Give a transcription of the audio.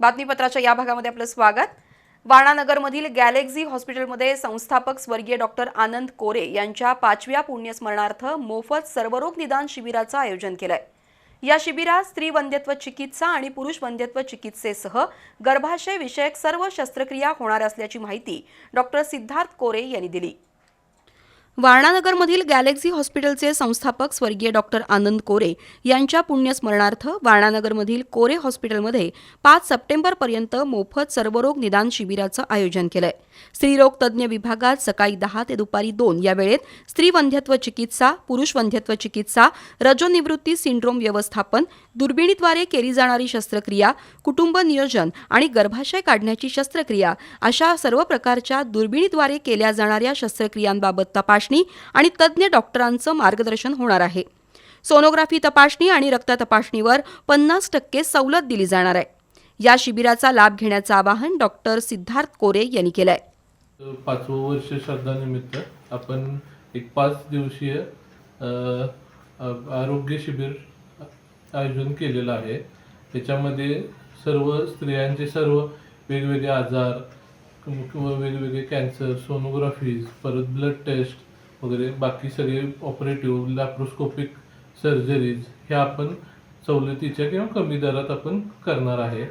बातमीपत्राच्या या भागामध्ये आपलं स्वागत. वाणानगरमधील गॅलेक्झी हॉस्पिटलमध्ये संस्थापक स्वर्गीय डॉक्टर आनंद कोरे यांच्या पाचव्या पुण्यस्मरणार्थ मोफत सर्वरोग निदान शिबिराचं आयोजन केलंय. या शिबिरात स्त्री वंध्यत्व चिकित्सा आणि पुरुष वंध्यत्व चिकित्सेसह गर्भाशय विषयक सर्व शस्त्रक्रिया होणार असल्याची माहिती डॉक्टर सिद्धार्थ कोरे यांनी दिली. वारणानगरमधील गॅलेक्झी हॉस्पिटलचे संस्थापक स्वर्गीय डॉक्टर आनंद कोरे यांच्या पुण्यस्मरणार्थ वारणानगरमधील कोरे हॉस्पिटलमध्ये पाच सप्टेंबरपर्यंत मोफत सर्वरोग निदान शिबिराचं आयोजन केलंय. स्त्रीरोग तज्ज्ञ विभागात सकाळी दहा ते दुपारी दोन या वेळेत स्त्री वंध्यत्व चिकित्सा पुरुष वंध्यत्व चिकित्सा रजोनिवृत्ती सिंड्रोम व्यवस्थापन दुर्बिणीद्वारे केली जाणारी शस्त्रक्रिया कुटुंब नियोजन आणि गर्भाशय काढण्याची शस्त्रक्रिया अशा सर्व प्रकारच्या दुर्बिणीद्वारे केल्या जाणाऱ्या शस्त्रक्रियांबाबत तपासणी आणि तज्ज्ञ डॉक्टरांचं मार्गदर्शन होणार आहे. सोनोग्राफी तपासणी आणि रक्त तपासणीवर पन्नास टक्के सवलत दिली जाणार आहे. या शिबिराचा लाभ घेण्याचं आवाहन डॉक्टर सिद्धार्थ कोरे यांनी केलं आहे पाचवं वर्ष श्रद्धानिमित्त आपण एक पाच दिवसीय आरोग्य शिबिर आयोजन केलेलं आहे. त्याच्यामध्ये सर्व स्त्रियांचे सर्व वेगवेगळे आजार किंवा वेगवेगळे कॅन्सर सोनोग्राफीज परत ब्लड टेस्ट वगैरे बाकी सगळे ऑपरेटिव्ह लॅप्रोस्कोपिक सर्जरीज ह्या आपण सवलतीच्या किंवा कमी दरात आपण करणार आहे.